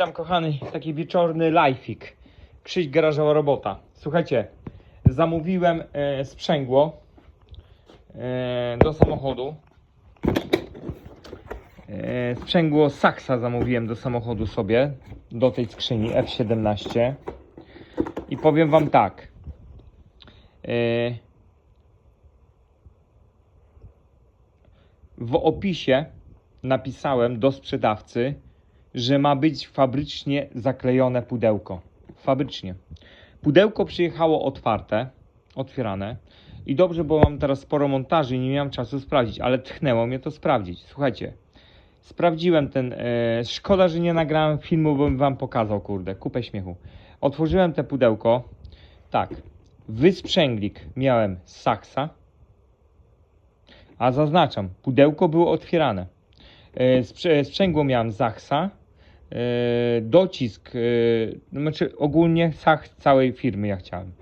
Witam kochany, taki wieczorny lifeik. Krzyś garażowa robota. Słuchajcie, zamówiłem e, sprzęgło e, do samochodu. E, sprzęgło Saxa zamówiłem do samochodu sobie, do tej skrzyni F17. I powiem wam tak. E, w opisie napisałem do sprzedawcy, że ma być fabrycznie zaklejone pudełko. Fabrycznie. Pudełko przyjechało otwarte, otwierane. I dobrze, bo mam teraz sporo montaży i nie miałem czasu sprawdzić, ale tchnęło mnie to sprawdzić. Słuchajcie, sprawdziłem ten. E, szkoda, że nie nagrałem filmu, bo bym wam pokazał, kurde, kupę śmiechu. Otworzyłem te pudełko. Tak, wysprzęglik miałem z saksa, a zaznaczam, pudełko było otwierane. Sprze- Sprzęgło miałem Zachsa, e, docisk, e, no znaczy ogólnie Sach całej firmy ja chciałem.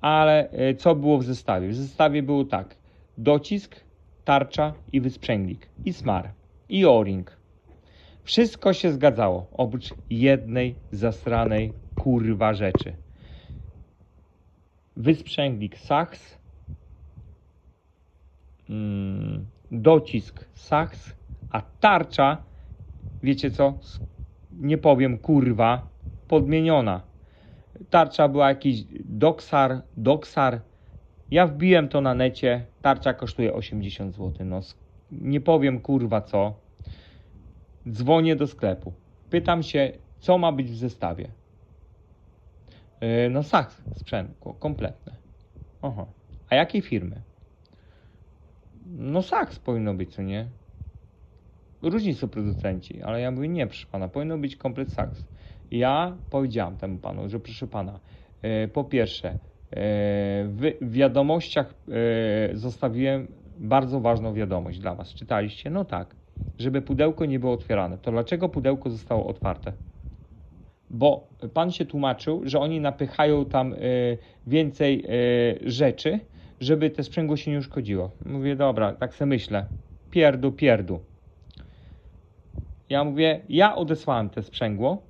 Ale e, co było w zestawie? W zestawie było tak, docisk, tarcza i wysprzęglik, i smar, i o-ring. Wszystko się zgadzało, oprócz jednej zasranej kurwa rzeczy. Wysprzęglik Sachs, mm, docisk Sachs, a tarcza, wiecie co? Nie powiem kurwa, podmieniona. Tarcza była jakiś doksar, doksar. Ja wbiłem to na necie. Tarcza kosztuje 80 zł. No, nie powiem kurwa co. Dzwonię do sklepu. Pytam się, co ma być w zestawie. Yy, no, saks sprzęt kompletne. Aha. A jakiej firmy? No, saks powinno być, co nie? Różni są producenci, ale ja mówię, nie, proszę pana, powinno być komplet saks. Ja powiedziałam temu panu, że proszę pana, e, po pierwsze, e, w wiadomościach e, zostawiłem bardzo ważną wiadomość dla was. Czytaliście? No tak, żeby pudełko nie było otwierane. To dlaczego pudełko zostało otwarte? Bo pan się tłumaczył, że oni napychają tam więcej rzeczy, żeby te sprzęgło się nie uszkodziło. Mówię, dobra, tak se myślę. Pierdu, pierdu. Ja mówię, ja odesłałem te sprzęgło,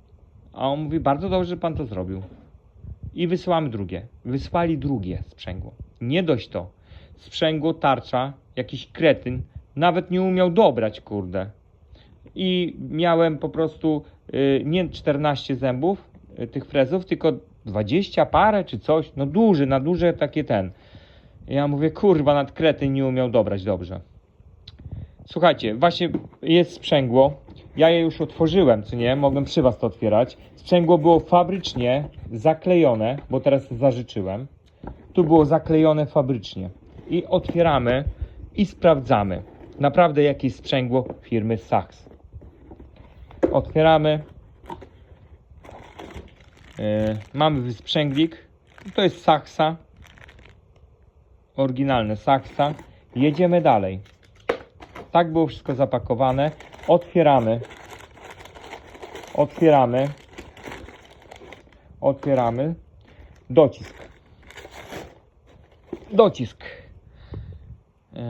a on mówi, bardzo dobrze, że pan to zrobił. I wysyłamy drugie. Wysłali drugie sprzęgło. Nie dość to. Sprzęgło, tarcza, jakiś kretyn, nawet nie umiał dobrać, kurde. I miałem po prostu y, nie 14 zębów y, tych frezów, tylko 20 parę czy coś. No duży, na duże takie ten. Ja mówię, kurwa, nad kretyn nie umiał dobrać dobrze. Słuchajcie, właśnie jest sprzęgło. Ja je już otworzyłem, co nie? Mogłem przy was to otwierać. Sprzęgło było fabrycznie zaklejone, bo teraz zażyczyłem. Tu było zaklejone fabrycznie. I otwieramy i sprawdzamy. Naprawdę jakie jest sprzęgło firmy Saks. Otwieramy. Yy, mamy wysprzęglik. To jest Saksa. Oryginalne Saksa. Jedziemy dalej. Tak było wszystko zapakowane. Otwieramy. Otwieramy. Otwieramy. Docisk. Docisk. Yy.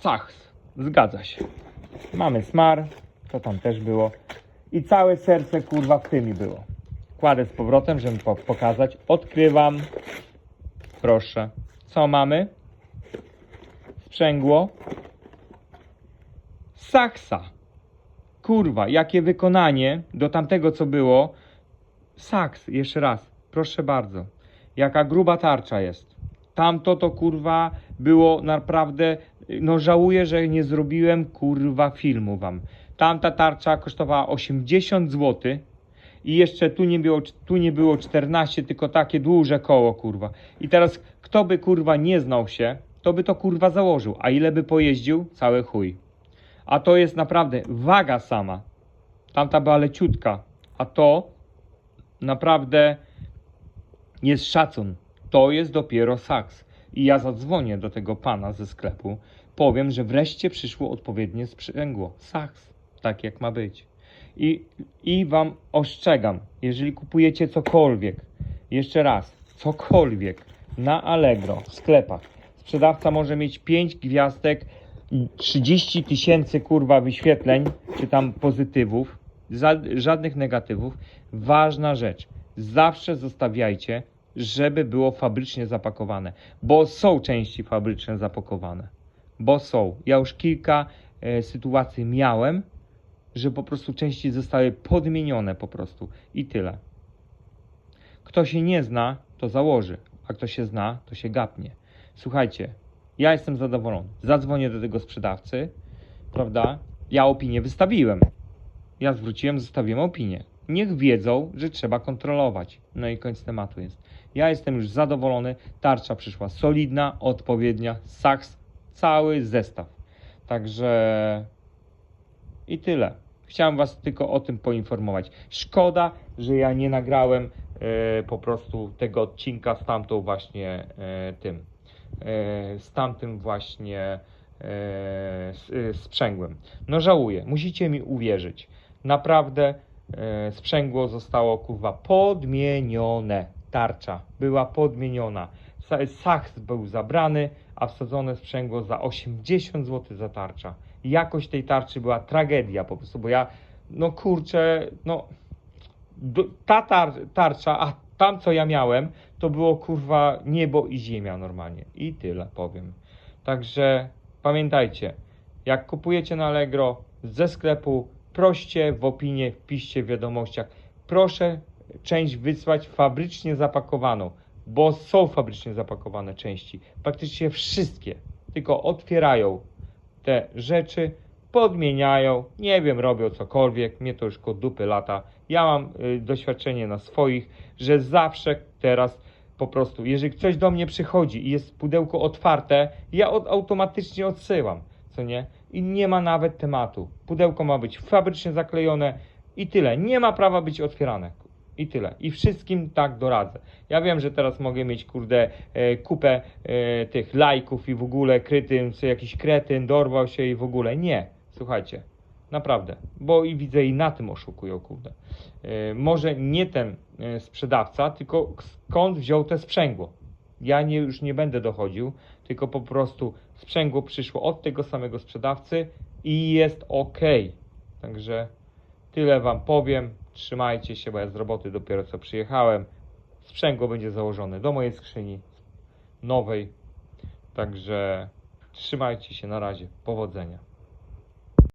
Sachs. Zgadza się. Mamy smar. To tam też było. I całe serce kurwa w tymi było. Kładę z powrotem, żeby po- pokazać. Odkrywam. Proszę. Co mamy? sprzęgło. Saksa. Kurwa, jakie wykonanie do tamtego, co było. Saks, jeszcze raz, proszę bardzo. Jaka gruba tarcza jest. Tamto to kurwa było naprawdę. No żałuję, że nie zrobiłem kurwa filmu wam. Tamta tarcza kosztowała 80 zł. I jeszcze tu nie, było, tu nie było 14, tylko takie duże koło, kurwa. I teraz kto by kurwa nie znał się, to by to kurwa założył. A ile by pojeździł? Cały chuj. A to jest naprawdę waga sama. Tamta była leciutka. A to naprawdę jest szacun. To jest dopiero saks. I ja zadzwonię do tego pana ze sklepu. Powiem, że wreszcie przyszło odpowiednie sprzęgło. Saks. Tak jak ma być. I, I wam ostrzegam, jeżeli kupujecie cokolwiek, jeszcze raz, cokolwiek na Allegro w sklepach, sprzedawca może mieć 5 gwiazdek i 30 tysięcy kurwa wyświetleń, czy tam pozytywów, żadnych negatywów. Ważna rzecz. Zawsze zostawiajcie, żeby było fabrycznie zapakowane. Bo są części fabryczne zapakowane. Bo są. Ja już kilka e, sytuacji miałem, że po prostu części zostały podmienione po prostu. I tyle. Kto się nie zna, to założy, a kto się zna, to się gapnie. Słuchajcie, ja jestem zadowolony. Zadzwonię do tego sprzedawcy, prawda? Ja opinię wystawiłem. Ja zwróciłem, zostawiłem opinię. Niech wiedzą, że trzeba kontrolować. No i koniec tematu jest. Ja jestem już zadowolony. Tarcza przyszła solidna, odpowiednia, saks, cały zestaw. Także i tyle. Chciałem Was tylko o tym poinformować. Szkoda, że ja nie nagrałem e, po prostu tego odcinka z tamtą właśnie e, tym. E, z tamtym właśnie e, e, sprzęgłem. No żałuję, musicie mi uwierzyć. Naprawdę sprzęgło zostało kurwa podmienione. Tarcza była podmieniona. Sa- Sachs był zabrany, a wsadzone sprzęgło za 80 zł za tarcza. Jakość tej tarczy była tragedia po prostu, bo ja, no kurczę, no ta tar, tarcza, a tam co ja miałem, to było kurwa niebo i ziemia normalnie. I tyle powiem. Także pamiętajcie, jak kupujecie na Allegro ze sklepu, proście w opinie, wpiszcie w wiadomościach. Proszę część wysłać fabrycznie zapakowaną, bo są fabrycznie zapakowane części. Praktycznie wszystkie, tylko otwierają te rzeczy, podmieniają, nie wiem, robią cokolwiek, mnie to już kod dupy lata. Ja mam y, doświadczenie na swoich, że zawsze teraz po prostu, jeżeli coś do mnie przychodzi i jest pudełko otwarte, ja od, automatycznie odsyłam, co nie? I nie ma nawet tematu. Pudełko ma być fabrycznie zaklejone i tyle. Nie ma prawa być otwierane. I tyle. I wszystkim tak doradzę. Ja wiem, że teraz mogę mieć, kurde, e, kupę e, tych lajków i w ogóle krytym, co jakiś kretyn dorwał się i w ogóle. Nie. Słuchajcie. Naprawdę. Bo i widzę i na tym oszukują, kurde. E, może nie ten e, sprzedawca, tylko skąd wziął te sprzęgło. Ja nie, już nie będę dochodził, tylko po prostu sprzęgło przyszło od tego samego sprzedawcy i jest ok. Także tyle Wam powiem. Trzymajcie się, bo ja z roboty dopiero co przyjechałem. Sprzęgło będzie założone do mojej skrzyni nowej. Także trzymajcie się na razie. Powodzenia.